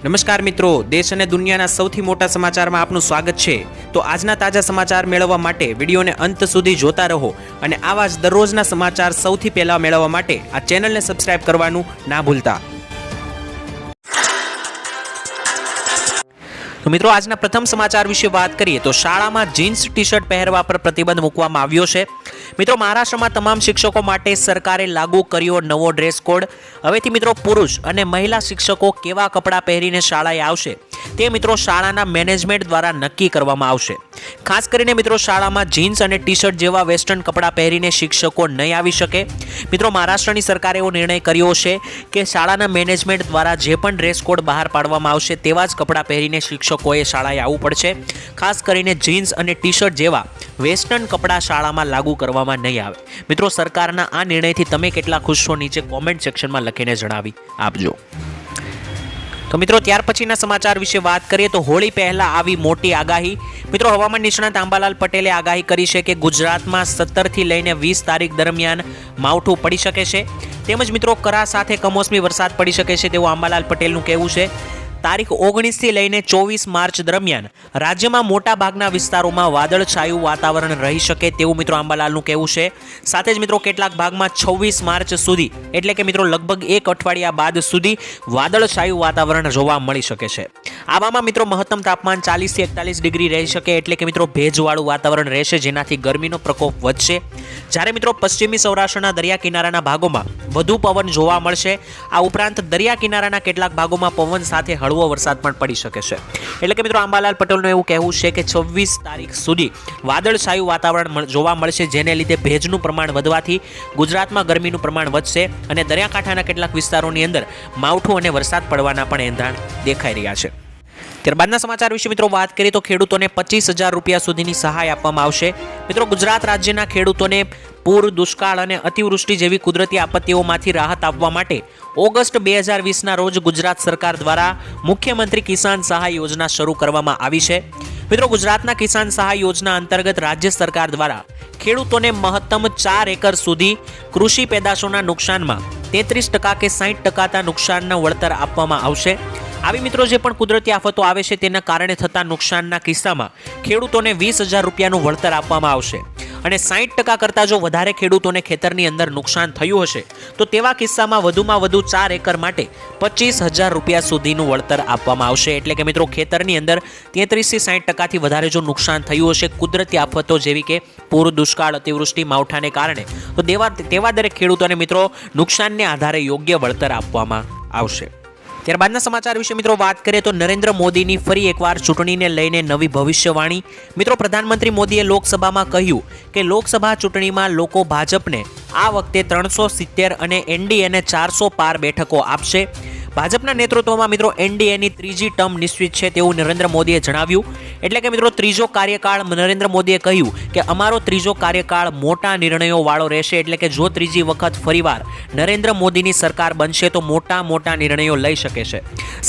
નમસ્કાર મિત્રો, દેશ અને દુનિયાના સૌથી મોટા સમાચારમાં આપનું સ્વાગત છે. તો આજના તાજા સમાચાર મેળવવા માટે વિડીયોને અંત સુધી જોતા રહો અને આવા જ દરરોજના સમાચાર સૌથી પહેલા મેળવવા માટે આ ચેનલને સબસ્ક્રાઇબ કરવાનું ના ભૂલતા. તો મિત્રો, આજના પ્રથમ સમાચાર વિશે વાત કરીએ તો શાળામાં જીન્સ ટી શર્ટ પહેરવા પર પ્રતિબંધ મૂકવામાં આવ્યો છે. મિત્રો, મહારાષ્ટ્રમાં તમામ શિક્ષકો માટે સરકારે લાગુ કર્યો નવો ડ્રેસ કોડ હવેથી મિત્રો, પુરુષ અને મહિલા શિક્ષકો કેવા કપડાં પહેરીને શાળાએ આવશે? તે મિત્રો શાળાના મેનેજમેન્ટ દ્વારા નક્કી કરવામાં આવશે. ખાસ કરીને મિત્રો શાળામાં જીન્સ અને ટી શર્ટ જેવા વેસ્ટર્ન કપડાં પહેરીને શિક્ષકો નહીં આવી શકે. મિત્રો મહારાષ્ટ્રની સરકારે એવો નિર્ણય કર્યો છે કે શાળાના મેનેજમેન્ટ દ્વારા જે પણ ડ્રેસ કોડ બહાર પાડવામાં આવશે તેવા જ કપડાં પહેરીને શિક્ષકોએ શાળાએ આવવું પડશે. ખાસ કરીને જીન્સ અને ટી શર્ટ જેવા વેસ્ટર્ન કપડાં શાળામાં લાગુ કરવામાં નહીં આવે. મિત્રો સરકારના આ નિર્ણયથી તમે કેટલા ખુશ છો નીચે કોમેન્ટ સેક્શનમાં લખીને જણાવી આપજો. તો મિત્રો, ત્યાર પછીના સમાચાર વિશે વાત કરીએ તો હોળી પહેલાં આવી મોટી આગાહી. મિત્રો, હવામાન નિષ્ણાત આંબાલાલ પટેલે આગાહી કરી છે કે ગુજરાતમાં સત્તરથી લઈને વીસ તારીખ દરમિયાન માવઠું પડી શકે છે. તેમજ મિત્રો, કરા સાથે કમોસમી વરસાદ પડી શકે છે તેવું આંબાલાલ પટેલનું કહેવું છે. તારીખ ઓગણીસથી લઈને ચોવીસ માર્ચ દરમિયાન રાજ્યમાં મોટા ભાગના વિસ્તારોમાં વાદળછાયું વાતાવરણ રહી શકે તેવું મિત્રો આંબાલાલનું કહેવું છે. સાથે જ મિત્રો કેટલાક ભાગમાં છવ્વીસ માર્ચ સુધી, એટલે કે મિત્રો લગભગ એક અઠવાડિયા બાદ સુધી વાદળછાયું વાતાવરણ જોવા મળી શકે છે. આવામાં મિત્રો મહત્તમ તાપમાન ચાલીસથી એકતાલીસ ડિગ્રી રહી શકે એટલે કે મિત્રો ભેજવાળું વાતાવરણ રહેશે, જેનાથી ગરમીનો પ્રકોપ વધશે. જ્યારે મિત્રો પશ્ચિમી સૌરાષ્ટ્રના દરિયા કિનારાના ભાગોમાં વધુ પવન જોવા મળશે. આ ઉપરાંત દરિયા કિનારાના કેટલાક ભાગોમાં પવન સાથે હળવો વરસાદ પણ પડી શકે છે. એટલે કે મિત્રો, આંબાલાલ પટેલનું એવું કહેવું છે કે છવ્વીસ તારીખ સુધી વાદળછાયું વાતાવરણ જોવા મળશે, જેને લીધે ભેજનું પ્રમાણ વધવાથી ગુજરાતમાં ગરમીનું પ્રમાણ વધશે અને દરિયાકાંઠાના કેટલાક વિસ્તારોની અંદર માવઠું અને વરસાદ પડવાના પણ એંધાણ દેખાઈ રહ્યા છે. ત્યારબાદના સમાચાર વિશે મિત્રો વાત કરીએ તો ખેડૂતોને પચીસ હજાર રૂપિયા સુધીની સહાય આપવામાં આવશે. મિત્રો ગુજરાત રાજ્યના ખેડૂતોને પૂર, દુષ્કાળ અને અતિવૃષ્ટિ જેવી કુદરતી આપત્તિઓમાંથી રાહત આપવા માટે ઓગસ્ટ બે હજાર વીસના રોજ ગુજરાત સરકાર દ્વારા મુખ્યમંત્રી કિસાન સહાય યોજના શરૂ કરવામાં આવી છે. મિત્રો ગુજરાતના કિસાન સહાય યોજના અંતર્ગત રાજ્ય સરકાર દ્વારા ખેડૂતોને મહત્તમ ચાર એકર સુધી કૃષિ પેદાશોના નુકસાનમાં તેત્રીસ ટકા કે સાહીઠ ટકાના નુકસાનના વળતર આપવામાં આવશે. આવી મિત્રો જે પણ કુદરતી આફતો આવે છે તેના કારણે થતા નુકસાનના કિસ્સામાં ખેડૂતોને વીસ હજાર રૂપિયાનું વળતર આપવામાં આવશે. અને સાહીઠ ટકા કરતાં જો વધારે ખેડૂતોને ખેતરની અંદર નુકસાન થયું હશે, તો તેવા કિસ્સામાં વધુમાં વધુ ચાર એકર માટે પચીસ હજાર રૂપિયા સુધીનું વળતર આપવામાં આવશે. એટલે કે મિત્રો, ખેતરની અંદર તેત્રીસથી સાહીઠ ટકાથી વધારે જો નુકસાન થયું હશે કુદરતી આફતો જેવી કે પૂર, દુષ્કાળ, અતિવૃષ્ટિ, માવઠાને કારણે, તો તેવા તેવા દરેક ખેડૂતોને મિત્રો નુકસાનને આધારે યોગ્ય વળતર આપવામાં આવશે. ત્યારબાદના સમાચાર વિશે મિત્રો વાત કરીએ તો નરેન્દ્ર મોદીની ફરી એકવાર ચૂંટણીને લઈને નવી ભવિષ્યવાણી. મિત્રો, પ્રધાનમંત્રી મોદીએ લોકસભામાં કહ્યું કે લોકસભા ચૂંટણીમાં લોકો ભાજપને આ વખતે ત્રણસો સિત્તેર અને એનડીએને ચારસો પાર બેઠકો આપશે. ભાજપના નેતૃત્વમાં મિત્રો એનડીએની ત્રીજી ટર્મ નિશ્ચિત છે તેવું નરેન્દ્ર મોદીએ જણાવ્યું. એટલે કે મિત્રો ત્રીજો કાર્યકાળ નરેન્દ્ર મોદીએ કહ્યું કે અમારો ત્રીજો કાર્યકાળ મોટા નિર્ણયો વાળો રહેશે. એટલે કે જો ત્રીજી વખત ફરીવાર નરેન્દ્ર મોદીની સરકાર બનશે તો મોટા મોટા નિર્ણયો લઈ શકે છે.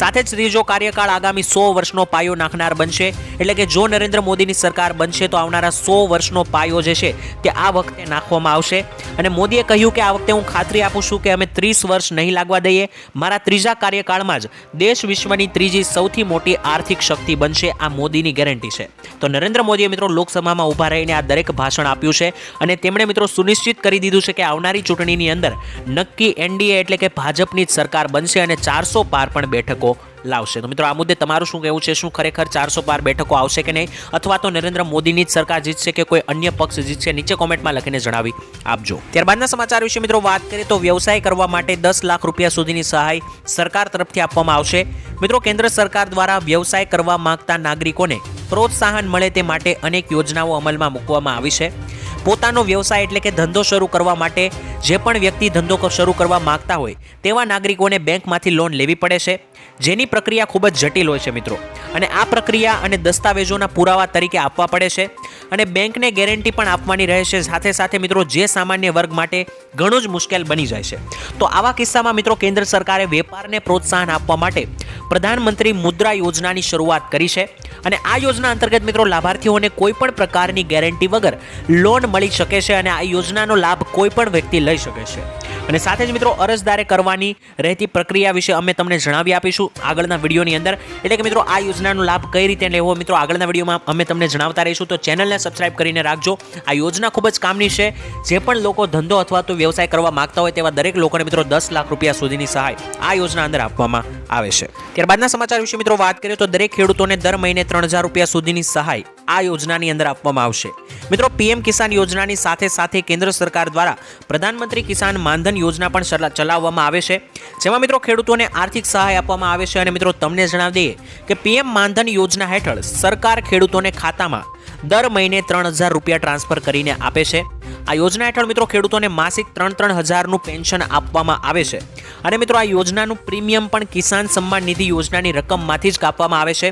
સાથે જ ત્રીજો કાર્યકાળ આગામી સો વર્ષનો પાયો નાખનાર બનશે. એટલે કે જો નરેન્દ્ર મોદીની સરકાર બનશે તો આવનારા સો વર્ષનો પાયો જે છે તે આ વખતે નાખવામાં આવશે. અને મોદીએ કહ્યું કે આ વખતે હું ખાતરી આપું છું કે અમે ત્રીસ વર્ષ નહીં લાગવા દઈએ. મારા ત્રીજા કાર્યકાળમાં જ દેશ વિશ્વની ત્રીજી સૌથી મોટી આર્થિક શક્તિ બનશે આ મોદીની ગેરંટી છે. તો નરેન્દ્ર મોદીએ મિત્રો લોકસભામાં ઊભા રહીને આ દરેક ભાષણ આપ્યું છે અને તેમણે મિત્રો સુનિશ્ચિત કરી દીધું છે કે આવનારી ચૂંટણીની અંદર નક્કી એનડીએ એટલે કે ભાજપની જ સરકાર બનશે અને ચારસો પાર પણ બેઠકો લાવશે. તો મિત્રો, આ મુદ્દે તમારું શું કહેવું છે? શું ખરેખર ચારસો પાર બેઠકો આવશે કે નહીં? અથવા તો નરેન્દ્ર મોદીની જ સરકાર જીતશે કે કોઈ અન્ય પક્ષ જીતશે? નીચે કોમેન્ટમાં લખીને જણાવી આપજો ત્યારબાદના સમાચાર વિશે મિત્રો વાત કરીએ તો વ્યવસાય કરવા માટે દસ લાખ રૂપિયા સુધીની સહાય સરકાર તરફથી આપવામાં આવશે. મિત્રો, કેન્દ્ર સરકાર દ્વારા વ્યવસાય કરવા માંગતા નાગરિકોને પ્રોત્સાહન મળે તે માટે અનેક યોજનાઓ અમલમાં મૂકવામાં આવી છે. પોતાનો વ્યવસાય એટલે કે ધંધો શરૂ કરવા માટે જે પણ વ્યક્તિ ધંધો શરૂ કરવા માંગતા હોય, તેવા નાગરિકોને બેંકમાંથી લોન લેવી પડે છે. જેની પ્રક્રિયા ખૂબ જ જટિલ હોય છે મિત્રો. અને આ પ્રક્રિયા અને દસ્તાવેજોના પુરાવા તરીકે આપવા પડે છે. અને બેંકને ગેરંટી પણ આપવાની રહે છે. સાથે સાથે મિત્રો, જે સામાન્ય વર્ગ માટે ઘણું જ મુશ્કેલ બની જાય છે. તો આવા કિસ્સામાં મિત્રો, કેન્દ્ર સરકારે વેપારને પ્રોત્સાહન આપવા માટે પ્રધાનમંત્રી મુદ્રા યોજનાની શરૂઆત કરી છે અને આ યોજના અંતર્ગત મિત્રો, લાભાર્થીઓને કોઈ પણ પ્રકારની ગેરંટી વગર લોન મળી શકે છે અને આ યોજનાનો લાભ કોઈ પણ વ્યક્તિ લઈ શકે છે. અને સાથે જ મિત્રો અરજદારે કરવાની રહેતી પ્રક્રિયા વિશે અમે તમને જણાવી આપીશું આગળના વિડીયોની અંદર. એટલે કે મિત્રો આ યોજનાનો લાભ કઈ રીતે લેવો મિત્રો આગળના વિડીયોમાં અમે તમને જણાવતા રહીશું. તો ચેનલને સબસ્ક્રાઇબ કરીને રાખજો. આ યોજના ખૂબ જ કામની છે. જે પણ લોકો ધંધો અથવા તો વ્યવસાય કરવા માંગતા હોય તેવા દરેક લોકોને મિત્રો દસ લાખ રૂપિયા સુધીની સહાય આ યોજના અંદર આપવામાં આવે છે. ત્યારબાદના સમાચાર વિશે મિત્રો વાત કરીએ તો દરેક ખેડૂતોને દર મહિને ત્રણ હજાર રૂપિયા સુધીની સહાય આ યોજનાની અંદર આપવામાં આવશે. મિત્રો, પીએમ કિસાન યોજનાની સાથે સાથે કેન્દ્ર સરકાર દ્વારા પ્રધાનમંત્રી કિસાન માનધન યોજના પણ ચલા- ચલાવવામાં આવે છે. જેમાં મિત્રો, ખેડૂતોને આર્થિક સહાય આપવામાં આવે છે અને મિત્રો, તમને જણાવી દઈએ કે પીએમ માનધન યોજના હેઠળ સરકાર ખેડૂતોને ખાતામાં દર મહિને ત્રણ હજાર રૂપિયા ટ્રાન્સફર કરીને આપે છે. આ યોજના હેઠળ મિત્રો ખેડૂતોને માસિક ત્રણ ત્રણ હજારનું પેન્શન આપવામાં આવે છે. અને મિત્રો આ યોજનાનું પ્રીમિયમ પણ કિસાન સન્માન નિધિ યોજનાની રકમમાંથી જ કાપવામાં આવે છે.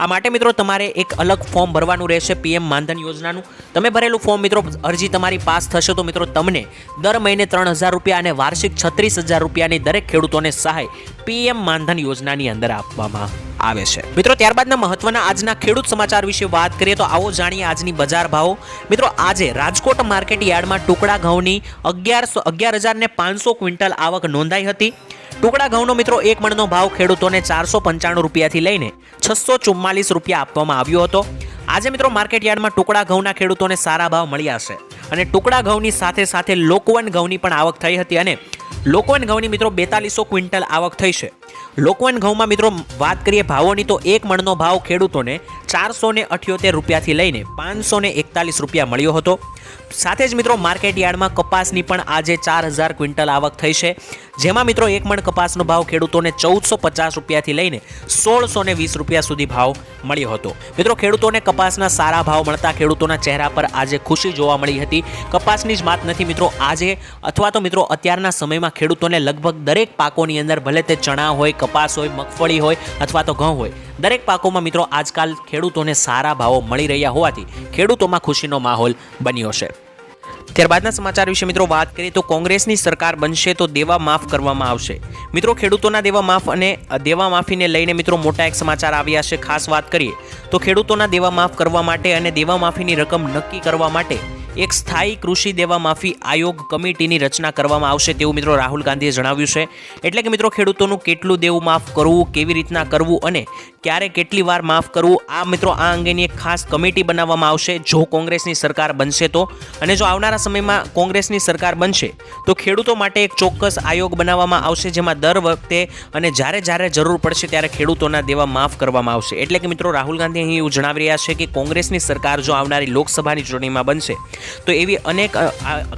આ માટે મિત્રો તમારે એક અલગ ફોર્મ ભરવાનું રહેશે પીએમ માનધન યોજનાનું. તમે ભરેલું ફોર્મ મિત્રો અરજી તમારી પાસ થશે તો મિત્રો તમને દર મહિને ત્રણ હજાર રૂપિયા અને વાર્ષિક છત્રીસ હજાર રૂપિયાની દરેક ખેડૂતોને સહાય પીએમ માનધન યોજનાની અંદર આપવામાં આવે છે. મિત્રો, ત્યારબાદના મહત્વના આજના ખેડૂત સમાચાર વિશે વાત કરીએ તો આવો જાણીએ આજની બજાર ભાવો. મિત્રો, આજે રાજકોટ માર્કેટ યાર્ડમાં ટુકડા ઘઉંની અગિયારસો અગિયાર હજાર પાંચસો ક્વિન્ટલ આવક નોંધાઈ હતી. ટુકડા ઘઉંનો, મિત્રો, એક મણનો ભાવ ખેડૂતોને ચારસો પંચાણું રૂપિયાથી લઈને છસો ચુમ્માલીસ રૂપિયા આપવામાં આવ્યો હતો. આજે, મિત્રો, માર્કેટ યાર્ડમાં ટુકડા ઘઉંના ખેડૂતોને સારા ભાવ મળ્યા છે અને ટુકડા ઘઉંની સાથે સાથે લોકવન ઘઉંની પણ આવક થઈ હતી અને લોકવન ઘઉંની, મિત્રો, બેતાલીસો ક્વિન્ટલ આવક થઈ છે. લોકવન ઘઉંમાં મિત્રો વાત કરીએ ભાવોની, તો એક મણનો ભાવ ખેડૂતોને ચારસો ને અઠ્યોતેર રૂપિયાથી લઈને પાંચસો ને એકતાલીસ રૂપિયા મળ્યો હતો. સાથે જ મિત્રો માર્કેટ યાર્ડમાં કપાસની પણ આજે ચાર હજાર ક્વિન્ટલ આવક થઈ છે. જેમાં મિત્રો એક મણ કપાસનો ભાવ ખેડૂતોને ચૌદસો પચાસ રૂપિયાથી લઈને સોળસો ને વીસ રૂપિયા સુધી ભાવ મળ્યો હતો. મિત્રો ખેડૂતોને કપાસના સારા ભાવ મળતા ખેડૂતોના ચહેરા પર આજે ખુશી જોવા મળી હતી. કપાસની જ વાત નથી મિત્રો આજે, અથવા તો મિત્રો અત્યારના સમયમાં ખેડૂતોને લગભગ દરેક પાકોની અંદર ભલે તે ચણા હોય, કપાસ હોય, મગફળી હોય અથવા તો ઘઉં હોય. દરેક પાકોમાં મિત્રો આજકાલ ખેડૂતોને સારા ભાવો મળી રહ્યા હોવાથી ખેડૂતોમાં ખુશીનો માહોલ બન્યો છે. ત્યારબાદના સમાચાર વિશે મિત્રો વાત કરીએ તો કોંગ્રેસની સરકાર બનશે તો દેવા માફ કરવામાં આવશે. મિત્રો ખેડૂતોના દેવા માફ અને દેવા માફીને લઈને મિત્રો મોટા એક સમાચાર આવ્યા છે. ખાસ વાત કરીએ તો ખેડૂતોના દેવા માફ કરવા માટે અને દેવા માફીની રકમ નક્કી કરવા માટે એક સ્થાયી કૃષિ દેવા માફી આયોગ કમિટીની રચના કરવામાં આવશે તેવું મિત્રો રાહુલ ગાંધીએ જણાવ્યું છે. એટલે કે મિત્રો, ખેડૂતોનું કેટલું દેવું માફ કરવું, કેવી રીતના કરવું અને ક્યારે કેટલી વાર માફ કરવું, આ મિત્રો આ અંગેની એક ખાસ કમિટી બનાવવામાં આવશે. જો કોંગ્રેસની સરકાર બનશે તો, અને જો આવનારા સમયમાં કોંગ્રેસની સરકાર બનશે, તો ખેડૂતો માટે એક ચોક્કસ આયોગ બનાવવામાં આવશે, જેમાં દર વખતે અને જ્યારે જ્યારે જરૂર પડશે ત્યારે ખેડૂતોના દેવા માફ કરવામાં આવશે. એટલે કે મિત્રો, રાહુલ ગાંધી અહીં એવું જણાવી રહ્યા છે કે કોંગ્રેસની સરકાર જો આવનારી લોકસભાની ચૂંટણીમાં બનશે તો એવી અનેક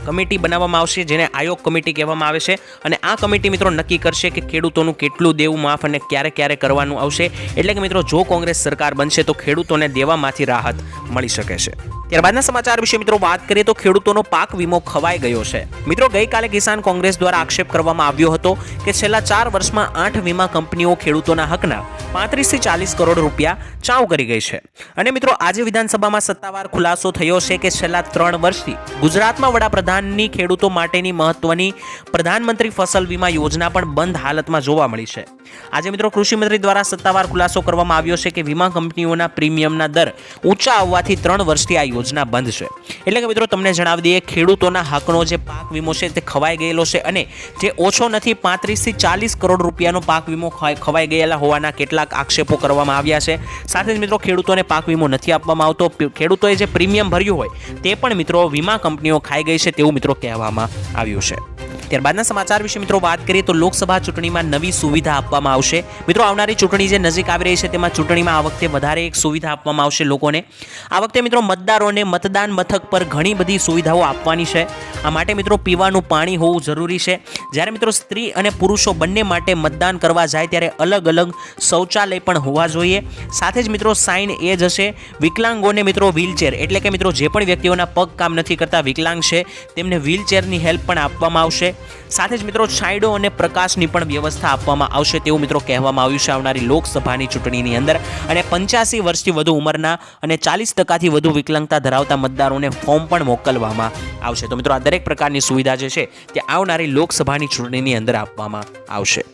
કમિટી બનાવવામાં આવશે જેને આયોગ કમિટી કહેવામાં આવે છે. અને આ કમિટી મિત્રો નક્કી કરશે કે ખેડૂતોનું કેટલું દેવું માફ અને ક્યારે ક્યારે કરવાનું આવશે. એટલે કે મિત્રો, જો કોંગ્રેસ સરકાર બનશે તો ખેડૂતોને દેવામાંથી રાહત મળી શકે છે. ત્યારબાદના સમાચાર વિશે મિત્રો વાત કરીએ તો ખેડૂતોનો પાક વીમો ખવાઈ ગયો છે. મિત્રો ગઈકાલે કિસાન કોંગ્રેસ દ્વારા આક્ષેપ કરવામાં આવ્યો હતો કે છેલ્લા ચાર વર્ષમાં આઠ વીમા કંપનીઓ ખેડૂતોના હકના પાંત્રીસથી ચાલીસ કરોડ રૂપિયા ચાઉ કરી ગઈ છે. અને મિત્રો આજે વિધાનસભામાં સત્તાવાર ખુલાસો થયો છે કે છેલ્લા ત્રણ વર્ષથી ગુજરાતમાં વડાપ્રધાનની ખેડૂતો માટેની મહત્વની પ્રધાનમંત્રી ફસલ વીમા યોજના પણ બંધ હાલતમાં જોવા મળી છે. આજે મિત્રો કૃષિમંત્રી દ્વારા સત્તાવાર ખુલાસો કરવામાં આવ્યો છે કે વીમા કંપનીઓના પ્રીમિયમના દર ઊંચા આવવાથી ત્રણ વર્ષથી આ યોજના બંધ છે. એટલે કે મિત્રો તમને જણાવી દઈએ, ખેડૂતોના હકનો જે પાક વીમો છે તે ખવાઈ ગયેલો છે અને જે ઓછો નથી, પાંત્રીસથી ચાલીસ કરોડ રૂપિયાનો પાક વીમો ખવાઈ ગયેલા હોવાના કેટલાક આક્ષેપો કરવામાં આવ્યા છે. સાથે જ મિત્રો ખેડૂતોને પાક વીમો નથી આપવામાં આવતો. ખેડૂતોએ જે પ્રીમિયમ ભર્યું હોય તે પણ મિત્રો વીમા કંપનીઓ ખાઈ ગઈ છે તેવું મિત્રો કહેવામાં આવ્યું છે. ત્યારબાદના સમાચાર વિશે મિત્રો વાત કરીએ તો લોકસભા ચૂંટણીમાં નવી સુવિધા આપવામાં આવશે. મિત્રો આવનારી ચૂંટણી જે નજીક આવી રહી છે તેમાં ચૂંટણીમાં આ વખતે વધારે એક સુવિધા આપવામાં આવશે લોકોને. આ વખતે મિત્રો મતદારોને મતદાન મથક પર ઘણી બધી સુવિધાઓ આપવાની છે. આ માટે મિત્રો પીવાનું પાણી હોવું જરૂરી છે. જ્યારે મિત્રો સ્ત્રી અને પુરુષો બંને માટે મતદાન કરવા જાય ત્યારે અલગ અલગ શૌચાલય પણ હોવા જોઈએ. સાથે જ મિત્રો સાઇન એ જ હશે. વિકલાંગોને મિત્રો વ્હીલચેર એટલે કે મિત્રો જે પણ વ્યક્તિઓના પગ કામ નથી કરતા, વિકલાંગ છે, તેમને વ્હીલચેરની હેલ્પ પણ આપવામાં આવશે. સાથે જ મિત્રો છાંયડો અને પ્રકાશની પણ વ્યવસ્થા આપવામાં આવશે તેવું મિત્રો કહેવામાં આવ્યું છે આવનારી લોકસભાની ચૂંટણીની અંદર. અને પંચ્યાસી વર્ષથી વધુ ઉંમરના અને ચાલીસ ટકાથી વધુ વિકલાંગતા ધરાવતા મતદારોને ફોર્મ પણ મોકલવામાં આવશે. તો મિત્રો આ દરેક પ્રકારની સુવિધા જે છે તે આવનારી લોકસભાની ચૂંટણીની અંદર આપવામાં આવશે.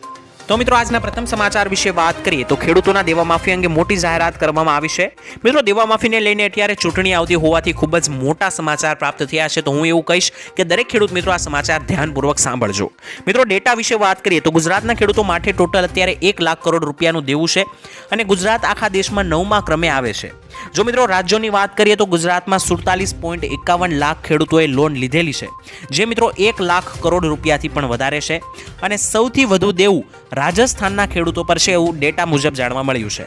તો મિત્રો, આજના પ્રથમ સમાચાર વિશે વાત કરીએ તો ખેડૂતોના દેવા માફી અંગે મોટી જાહેરાત કરવામાં આવી છે. મિત્રો, દેવા માફીને લઈને અત્યારે ચૂંટણી આવતી હોવાથી ખૂબ જ મોટા સમાચાર પ્રાપ્ત થયા છે. તો હું એવું કહીશ કે દરેક ખેડૂત મિત્રો, આ સમાચાર ધ્યાનપૂર્વક સાંભળજો. મિત્રો, ડેટા વિશે વાત કરીએ તો ગુજરાતના ખેડૂતો માટે ટોટલ અત્યારે એક લાખ કરોડ રૂપિયાનું દેવું છે અને ગુજરાત આખા દેશમાં નવમા ક્રમે આવે છે. જો મિત્રો, રાજ્યોની વાત કરીએ તો ગુજરાતમાં સુડતાલીસ પોઈન્ટ એકાવન લાખ ખેડૂતોએ લોન લીધેલી છે. જે મિત્રો, એક લાખ કરોડ રૂપિયાથી પણ વધારે છે. અને સૌથી વધુ દેવું રાજસ્થાનના ખેડૂતો પર છે એવું ડેટા મુજબ જાણવા મળ્યું છે.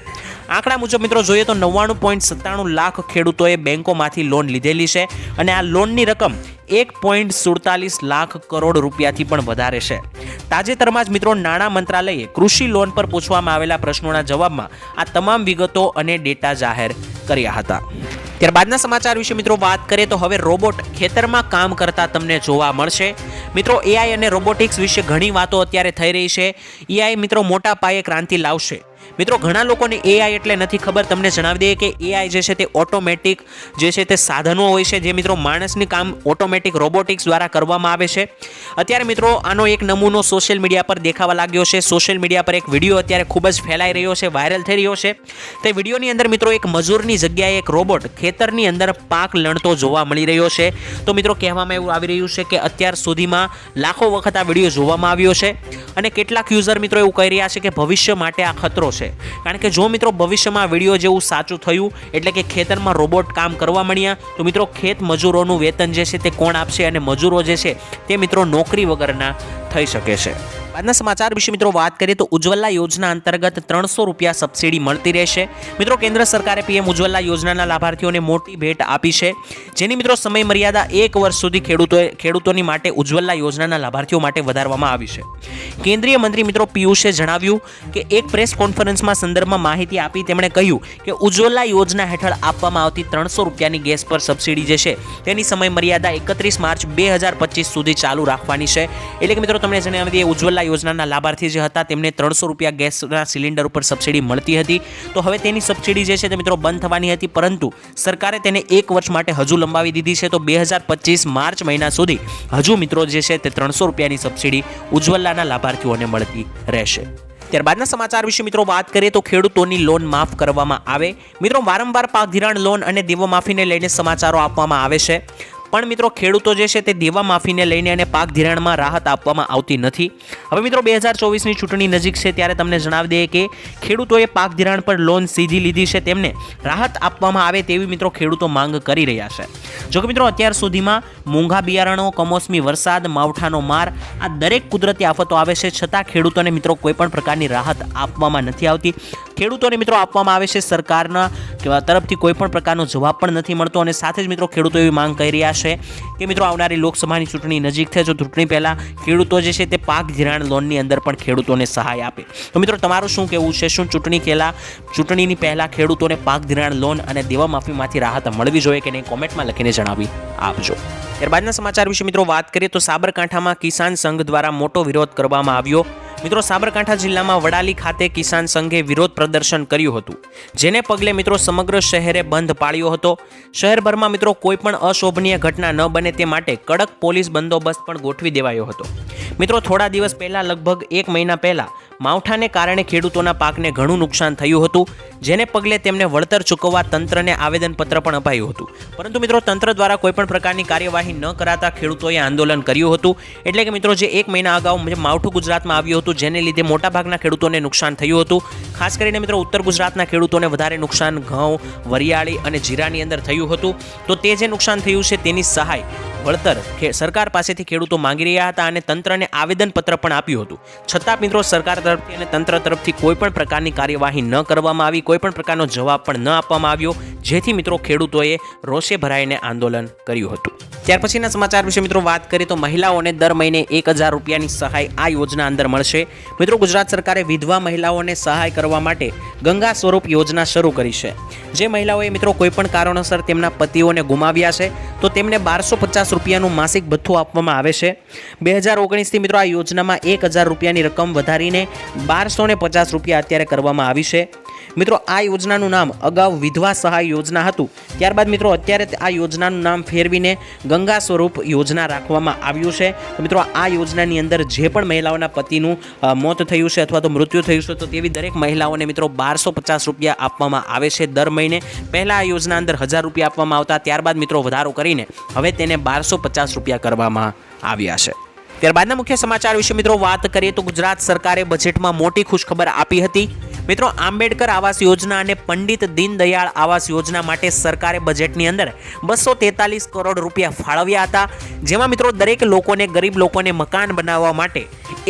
આંકડા મુજબ મિત્રો જોઈએ તો નવ્વાણું પોઈન્ટ સત્તાણું લાખ ખેડૂતોએ બેન્કોમાંથી લોન લીધેલી છે અને આ લોનની રકમ એક પોઈન્ટ સુડતાલીસ લાખ કરોડ રૂપિયાથી પણ વધારે છે. તાજેતરમાં જ મિત્રો નાણાં મંત્રાલયે કૃષિ લોન પર પૂછવામાં આવેલા પ્રશ્નોના જવાબમાં આ તમામ વિગતો અને ડેટા જાહેર કર્યા હતા. ત્યારબાદના સમાચાર વિશે મિત્રો વાત કરીએ તો હવે રોબોટ ખેતરમાં કામ કરતા તમને જોવા મળશે. મિત્રો એઆઈ અને રોબોટિક્સ વિશે ઘણી વાતો અત્યારે થઈ રહી છે. એઆઈ મિત્રો મોટા પાયે ક્રાંતિ લાવશે. મિત્રો, ઘણા લોકોને એઆઈ એટલે નથી ખબર. તમને જણાવી દઈએ કે એઆઈ જે છે તે ઓટોમેટિક જે છે તે સાધનો હોય છે, જે મિત્રો માણસની કામ ઓટોમેટિક રોબોટિક્સ દ્વારા કરવામાં આવે છે. અત્યારે મિત્રો, આનો એક નમૂનો સોશિયલ મીડિયા પર દેખાવા લાગ્યો છે. સોશિયલ મીડિયા પર એક વીડિયો અત્યારે ખૂબ જ ફેલાઈ રહ્યો છે વાયરલ થઈ રહ્યો છે. તે વિડીયોની અંદર મિત્રો, એક મજૂરની જગ્યાએ એક રોબોટ ખેતરની અંદર પાક લણતો જોવા મળી રહ્યો છે. તો મિત્રો, કહેવામાં એવું આવી રહ્યું છે કે અત્યાર સુધીમાં લાખો વખત આ વીડિયો જોવામાં આવ્યો છે. અને કેટલાક યુઝર મિત્રો એવું કહી રહ્યા છે કે ભવિષ્ય માટે આ ખતરો છે. કારણ કે જો મિત્રો ભવિષ્યમાં વીડિયો જેવું સાચું થયું, એટલે કે ખેતરમાં રોબોટ કામ કરવા મળ્યા તો મિત્રો ખેત મજૂરોનું વેતન જે છે તે કોણ આપશે અને મજૂરો જે છે તે મિત્રો નોકરી વગરના થઈ શકે છે. આજના સમાચાર વિશે મિત્રો વાત કરીએ તો ઉજ્જવલા યોજના અંતર્ગત ત્રણસો રૂપિયા સબસિડી મળતી રહેશે. મિત્રો, કેન્દ્ર સરકારે પીએમ ઉજ્જવલા યોજનાના લાભાર્થીઓને મોટી ભેટ આપી છે. જેની મિત્રો સમય મર્યાદા એક વર્ષ સુધી ખેડૂતોએ ખેડૂતોની માટે ઉજ્જવલા યોજનાના લાભાર્થીઓ માટે વધારવામાં આવી છે. કેન્દ્રીય મંત્રી મિત્રો પિયુષે જણાવ્યું કે એક પ્રેસ કોન્ફરન્સમાં સંદર્ભમાં માહિતી આપી તેમણે કહ્યું કે ઉજ્જવલા યોજના હેઠળ આપવામાં આવતી ત્રણસો રૂપિયાની ગેસ પર સબસિડી જે છે, તેની સમય મર્યાદા એકત્રીસ માર્ચ બે હજાર પચીસ સુધી ચાલુ રાખવાની છે. એટલે કે મિત્રો, તમને જણાવી દઈએ, ઉજ્જવલા યોજનાના લાભાર્થી જે હતા, તેમને ત્રણસો રૂપિયા ગેસના સિલિન્ડર ઉપર સબસિડી મળતી હતી. તો હવે તેની સબસિડી જે છે તે મિત્રો બંધ થવાની હતી, પરંતુ સરકારે તેને એક વર્ષ માટે હજુ લંબાવી દીધી છે. તો બે હજાર પચીસ માર્ચ મહિના સુધી હજુ મિત્રો જે છે તે ત્રણસો રૂપિયાની સબસિડી ઉજ્જવલાના લાભાર્થીઓને મળતી રહેશે. ત્યારબાદના સમાચાર વિશે મિત્રો વાત કરીએ તો ખેડૂતોની લોન માફ કરવામાં આવે. મિત્રો વારંવાર પાક ધિરાણ લોન અને દેવો માફીને લઈને સમાચારો આપવામાં આવે છે. પણ મિત્રો, ખેડૂતો જે છે તે દેવા માફીને લઈને અને પાક ધિરાણમાં રાહત આપવામાં આવતી નથી. હવે મિત્રો, બે હજાર ચોવીસની ચૂંટણી નજીક છે ત્યારે તમને જણાવી દઈએ કે ખેડૂતોએ પાક ધિરાણ પર લોન સીધી લીધી છે, તેમને રાહત આપવામાં આવે તેવી મિત્રો ખેડૂતો માંગ કરી રહ્યા છે. જોકે મિત્રો, અત્યાર સુધીમાં મોંઘા બિયારણો, કમોસમી વરસાદ, માવઠાનો માર, આ દરેક કુદરતી આફતો આવે છે, છતાં ખેડૂતોને મિત્રો કોઈ પણ પ્રકારની રાહત આપવામાં નથી આવતી. ખેડૂતોને મિત્રો આપવામાં આવે છે સરકારના તરફથી કોઈ પણ પ્રકારનો જવાબ પણ નથી મળતો અને સાથે જ મિત્રો ખેડૂતો એવી માંગ કરી રહ્યા છે કે મિત્રો આવનારી લોકસભાની ચૂંટણી નજીક છે જો ચૂંટણી પહેલાં ખેડૂતો જે છે તે પાક ધિરાણ લોનની અંદર પણ ખેડૂતોને સહાય આપે. તો મિત્રો તમારું શું કહેવું છે? શું ચૂંટણી પહેલાં ચૂંટણીની પહેલાં ખેડૂતોને પાક ધિરાણ લોન અને દેવા માફીમાંથી રાહત મળવી જોઈએ કે નહીં? કોમેન્ટમાં લખીને જણાવી આપજો. ત્યારબાદના સમાચાર વિશે મિત્રો વાત કરીએ તો સાબરકાંઠામાં કિસાન સંઘ દ્વારા મોટો વિરોધ કરવામાં આવ્યો. મિત્રો, સાબરકાંઠા જિલ્લામાં વડાલી ખાતે કિસાન સંઘે વિરોધ પ્રદર્શન કર્યું હતું, જેને પગલે મિત્રો સમગ્ર શહેરે બંધ પાળ્યો હતો. શહેરભરમાં મિત્રો કોઈ પણ અશોભનીય ઘટના ન બને તે માટે કડક પોલીસ બંદોબસ્ત પણ ગોઠવી દેવાયો હતો. મિત્રો, થોડા દિવસ પહેલા, લગભગ એક મહિના પહેલા, માવઠાને કારણે ખેડૂતોના પાકને ઘણું નુકસાન થયું હતું, જેને પગલે તેમને વળતર ચૂકવવા તંત્રને આવેદનપત્ર પણ અપાયું હતું. પરંતુ મિત્રો, તંત્ર દ્વારા કોઈપણ પ્રકારની કાર્યવાહી ન કરાતા ખેડૂતોએ આંદોલન કર્યું હતું. એટલે કે મિત્રો, જે એક મહિના અગાઉ માવઠું ગુજરાતમાં આવ્યું હતું જેને લીધે મોટાભાગના ખેડૂતોને નુકસાન થયું હતું. ખાસ કરીને મિત્રો, ઉત્તર ગુજરાતના ખેડૂતોને વધારે નુકસાન ઘઉં, વરિયાળી અને જીરાની અંદર થયું હતું. તો તે જે નુકસાન થયું છે, તેની સહાય વળતર સરકાર પાસેથી ખેડૂતો માંગી રહ્યા હતા અને તંત્રને આવેદનપત્ર પણ આપ્યું હતું. છતાં મિત્રો, સરકાર તરફથી અને તંત્ર તરફથી કોઈ પણ પ્રકારની કાર્યવાહી ન કરવામાં આવી, કોઈ પણ પ્રકારનો જવાબ પણ ન આપવામાં આવ્યો. જેથી મિત્રો ખેડૂતોએ રોષે ભરાઈને આંદોલન કર્યું હતું. ત્યાર પછીના સમાચાર વિશે મિત્રો વાત કરીએ તો મહિલાઓને દર મહિને એક હજાર રૂપિયાની સહાય આ યોજના અંદર મળશે. મિત્રો ગુજરાત સરકારે વિધવા મહિલાઓને સહાય કરવા માટે ગંગા સ્વરૂપ યોજના શરૂ કરી છે. જે મહિલાઓએ મિત્રો કોઈપણ કારણોસર તેમના પતિઓને ગુમાવ્યા છે, તો તેમને બારસો પચાસ રૂપિયાનું માસિક ભથ્થું આપવામાં આવે છે. બે હજાર ઓગણીસથી મિત્રો આ યોજનામાં એક હજાર રૂપિયાની રકમ વધારીને બારસો પચાસ રૂપિયા અત્યારે કરવામાં આવી છે. મિત્રો, આ યોજનાનું નામ અગાઉ વિધવા સહાય યોજના હતું. ત્યારબાદ મિત્રો, અત્યારે આ યોજનાનું નામ ફેરવીને ગંગા સ્વરૂપ યોજના રાખવામાં આવ્યું છે. મિત્રો, આ યોજનાની અંદર જે પણ મહિલાઓના પતિનું મોત થયું છે અથવા તો મૃત્યુ થયું છે, તો તેવી દરેક મહિલાઓને મિત્રો, બારસો પચાસ રૂપિયા આપવામાં આવે છે દર મહિને. પહેલાં આ યોજના અંદર હજાર રૂપિયા આપવામાં આવતા, ત્યારબાદ મિત્રો, વધારો કરીને હવે તેને બારસો પચાસ રૂપિયા કરવામાં આવ્યા છે. ત્યારબાદના મુખ્ય સમાચાર વિશે મિત્રો વાત કરીએ તો ગુજરાત સરકારે બજેટમાં મોટી ખુશખબર આપી હતી. મિત્રો, આંબેડકર આવાસ યોજના અને પંડિત દીનદયાળ આવાસ યોજના માટે સરકારે બજેટની અંદર બસો તેતાલીસ કરોડ રૂપિયા ફાળવ્યા હતા. જેમાં મિત્રો, દરેક લોકોને, ગરીબ લોકોને મકાન બનાવવા માટે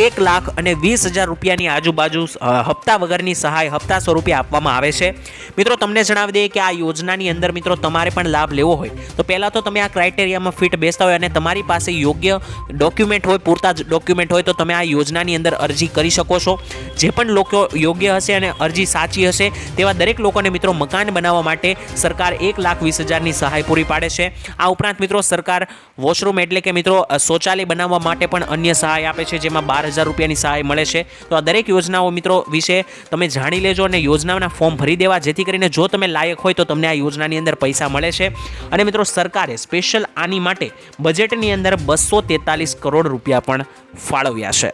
એક લાખ અને વીસ હજાર રૂપિયાની આજુબાજુ હપ્તા વગરની સહાય, હપ્તા સ્વરૂપે આપવામાં આવે છે. મિત્રો, તમને જણાવી દઈએ કે આ યોજનાની અંદર મિત્રો, તમારે પણ લાભ લેવો હોય. તો પહેલાં તો તમે આ ક્રાઇટેરિયામાં ફિટ બેસતા હોય અને તમારી પાસે યોગ્ય ડોક્યુમેન્ટ હોય, પૂરતા ડોક્યુમેન્ટ હોય, તો તમે આ યોજનાની અંદર અરજી કરી શકો છો. જે પણ લોકો યોગ્ય હશે અને અરજી સાચી હશે તેવા દરેક લોકોને મિત્રો મકાન બનાવવા માટે સરકાર એક લાખ વીસ હજારની સહાય પૂરી પાડે છે. આ ઉપરાંત મિત્રો સરકાર વોશરૂમ એટલે કે મિત્રો શૌચાલય બનાવવા માટે પણ અન્ય સહાય આપે છે, જેમાં બાર હજાર રૂપિયાની સહાય મળે છે. તો આ દરેક યોજનાઓ મિત્રો વિશે તમે જાણી લેજો અને યોજનાઓના ફોર્મ ભરી દેવા, જેથી કરીને જો તમે લાયક હોય તો તમને આ યોજનાની અંદર પૈસા મળે છે. અને મિત્રો સરકારે સ્પેશિયલ આની માટે બજેટની અંદર બસો તેતાલીસ કરોડ રૂપિયા પણ ફાળવ્યા છે.